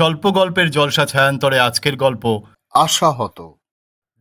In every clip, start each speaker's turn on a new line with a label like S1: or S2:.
S1: স্বল্প গল্পের জলসা ছায়ান্তরে আজকের গল্প
S2: আশাহত।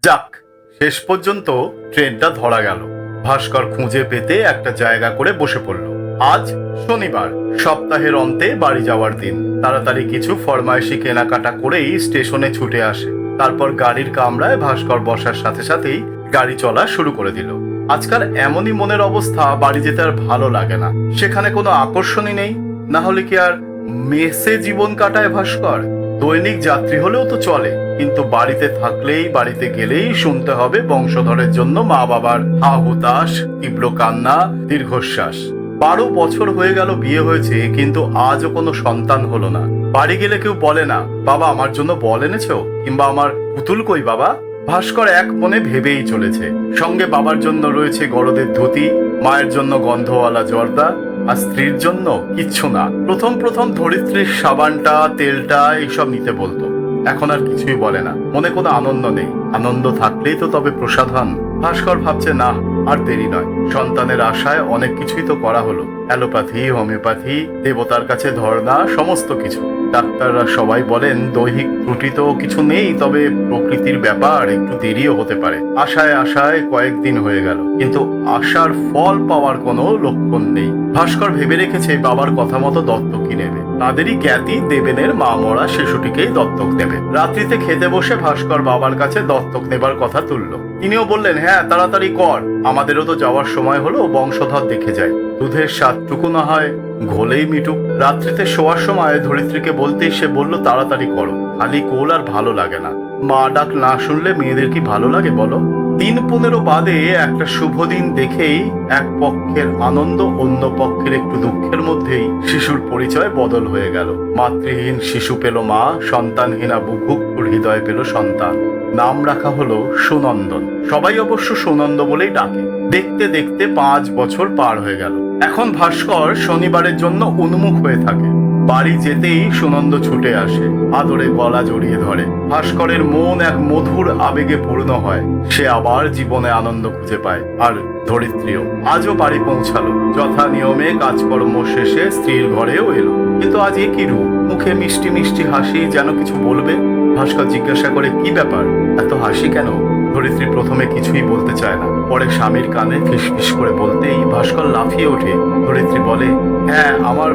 S1: যাক শেষ পর্যন্ত ট্রেনটা ধরা গেল। ভাস্কর খুঁজে পেতে একটা জায়গা করে বসে পড়ল। আজ শনিবার সপ্তাহের অন্তে বাড়ি যাওয়ার দিন। তাড়াতাড়ি কিছু ফরমাইশি কেনাকাটা করেই স্টেশনে ছুটে আসে। তারপর গাড়ির কামরায় ভাস্কর বসার সাথে সাথেই গাড়ি চলা শুরু করে দিল। আজকাল এমনই মনের অবস্থা বাড়ি যেতে আর ভালো লাগে না। সেখানে কোনো আকর্ষণই নেই। না হলে কি আর মেসে জীবন কাটায় ভাস্কর। দৈনিক যাত্রী হলেও তো চলে, কিন্তু বাড়িতে থাকলেই, বাড়িতে গেলেই শুনতে হবে বংশধরের জন্য মা বাবার হা তীব্র কান্না, দীর্ঘশ্বাস। বারো বছর হয়ে গেল বিয়ে হয়েছে, কিন্তু আজও কোনো সন্তান হলো না। বাড়ি গেলে কেউ বলে না, বাবা, আমার জন্য বল এনেছো? কিংবা, আমার পুতুল কই বাবা? ভাস্কর এক মনে ভেবেই চলেছে। সঙ্গে বাবার জন্য রয়েছে গরদের ধুতি, মায়ের জন্য গন্ধওয়ালা জর্দা আর স্ত্রীর জন্য কিচ্ছু না। প্রথম প্রথম ধরিত্রীর সাবানটা, তেলটা এইসব নিতে বলতো। এখন আর কিছুই বলে না। মনে কোনো আনন্দ নেই। আনন্দ থাকলেই তো তবে প্রসাধন। ভাস্কর ভাবছে, না, আর দেরি নয়। সন্তানের আশায় অনেক কিছুই তো করা হলো। অ্যালোপ্যাথি, হোমিওপ্যাথি, দেবতার কাছে ধর্ণা, সমস্ত কিছু। ডাক্তাররা সবাই বলেন, দৈহিক ত্রুটি তো কিছু নেই, তবে প্রকৃতির ব্যাপার একটু দেরিও হতে পারে। আশায় আশায় কয়েকদিন হয়ে গেল, কিন্তু আশার ফল পাওয়ার কোনো লক্ষণ নেই। ভাস্কর ভেবে রেখেছে, বাবার কথা মতো দত্তকই নেবে? তাদেরই জ্ঞাতি দেবেনের মা মরা শিশুটিকেই দত্তক দেবে। রাত্রিতে খেতে বসে ভাস্কর বাবার কাছে দত্তক নেবার কথা তুলল। তিনিও বললেন হ্যাঁ তাড়াতাড়ি কর। আমাদেরও তো যাওয়ার সময় হলো বংশধর দেখে যায়। দুধের স্বাদটুকু না হয়, ঘোলেই মিটুক। রাত্রিতে শোয়ার সময় ধরিত্রীকে বলতেই সে বলল, তাড়াতাড়ি করো। খালি কোল আর ভালো লাগে না। মা ডাক না শুনলে মেয়েদের কি ভালো লাগে বলো? তিন পনেরো বাদে একটা শুভ দিন দেখেই এক পক্ষের আনন্দ অন্য পক্ষের একটু দুঃখের মধ্যেই শিশুর পরিচয় বদল হয়ে গেল। মাতৃহীন শিশু পেল মা, সন্তানহীনা বুভুক্ষুর হৃদয় পেল সন্তান। নাম রাখা হলো সুনন্দন। সবাই অবশ্য সুনন্দ বলেই ডাকে। দেখতে দেখতে পাঁচ বছর পার হয়ে গেল। এখন ভাস্কর শনিবারের জন্য উন্মুখ হয়ে থাকে। বাড়ি যেতেই সুনন্দ ছুটে আসে। আদরে গলা জড়িয়ে ধরে। ভাস্করের মন এক মধুর আবেগে পূর্ণ হয়। সে আবার জীবনে আনন্দ খুঁজে পায়। আর ধরিত্রীও আজও বাড়ি পৌঁছালো। যথা নিয়মে কাজকর্ম শেষে স্ত্রীর ঘরেও এলো। কিন্তু আজ এ কি রূপ? মুখে মিষ্টি মিষ্টি হাসি যেন কিছু বলবে? ভাস্কর জিজ্ঞাসা করে, কি ব্যাপার? এত হাসি কেন? ধরিত্রী প্রথমে কিছুই বলতে চায় না। পরে স্বামীর কানে ফিসফিস করে বলতেই ভাস্কর লাফিয়ে ওঠে। ধরিত্রী বলে হ্যাঁ আমার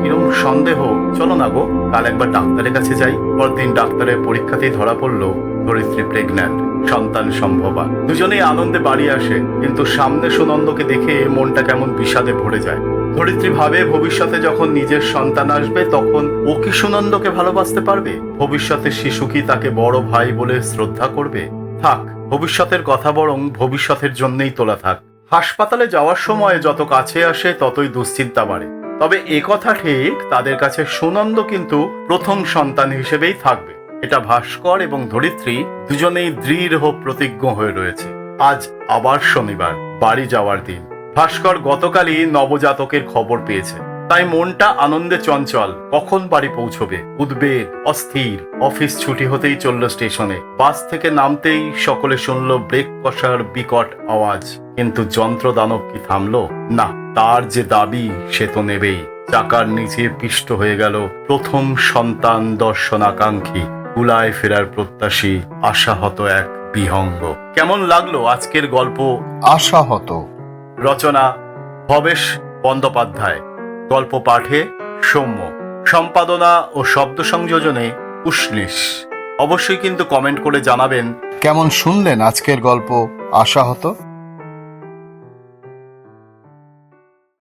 S1: কিরম সন্দেহ। চলো না গো, কাল একবার ডাক্তারের কাছে যাই। পরদিন ডাক্তারের পরীক্ষাতেই ধরা পড়ল ধরিত্রী প্রেগন্যান্ট সন্তান সম্ভবা। দুজনেই আনন্দে বাড়ি আসে, কিন্তু সামনে সুনন্দকে দেখে মনটা কেমন বিষাদে ভরে যায়। ধরিত্রী ভাবে ভবিষ্যতে যখন নিজের সন্তান আসবে, তখন ও কি সুনন্দকে ভালোবাসতে পারবে? ভবিষ্যতে শিশু কি তাকে বড় ভাই বলে শ্রদ্ধা করবে? থাক ভবিষ্যতের কথা বরং ভবিষ্যতের জন্যই তোলা থাক। হাসপাতালে যাওয়ার সময় যত কাছে আসে, ততই দুশ্চিন্তা বাড়ে। তবে এ কথা ঠিক, তাদের কাছে সুনন্দ কিন্তু প্রথম সন্তান হিসেবেই থাকবে। এটা ভাস্কর এবং ধরিত্রী দুজনেই দৃঢ় প্রতিজ্ঞ হয়ে রয়েছে। আজ আবার শনিবার, বাড়ি যাওয়ার দিন। ভাস্কর গতকালই নবজাতকের খবর পেয়েছে। তাই মনটা আনন্দে চঞ্চল। কখন বাড়ি পৌঁছবে? উদ্বেগ অস্থির। অফিস ছুটি হতেই চলল স্টেশনে। বাস থেকে নামতেই সকলে শুনল ব্রেক কষার বিকট আওয়াজ। কিন্তু যন্ত্র দানব কি থামলো? না তার যে দাবি সে তো নেবেই। চাকার নিচে পিষ্ট হয়ে গেল প্রথম সন্তান দর্শনাকাঙ্ক্ষী। কুলায় ফেরার প্রত্যাশী আশাহত এক বিহঙ্গ। কেমন লাগল আজকের গল্প?
S2: আশাহত।
S1: রচনা ভবেশ বন্দ্যোপাধ্যায়। গল্প পাঠে সৌম্য। সম্পাদনা ও শব্দ সংযোজনে উষ্ণিস অবশ্যই কিন্তু কমেন্ট করে জানাবেন,
S2: কেমন শুনলেন আজকের গল্প? আশাহত?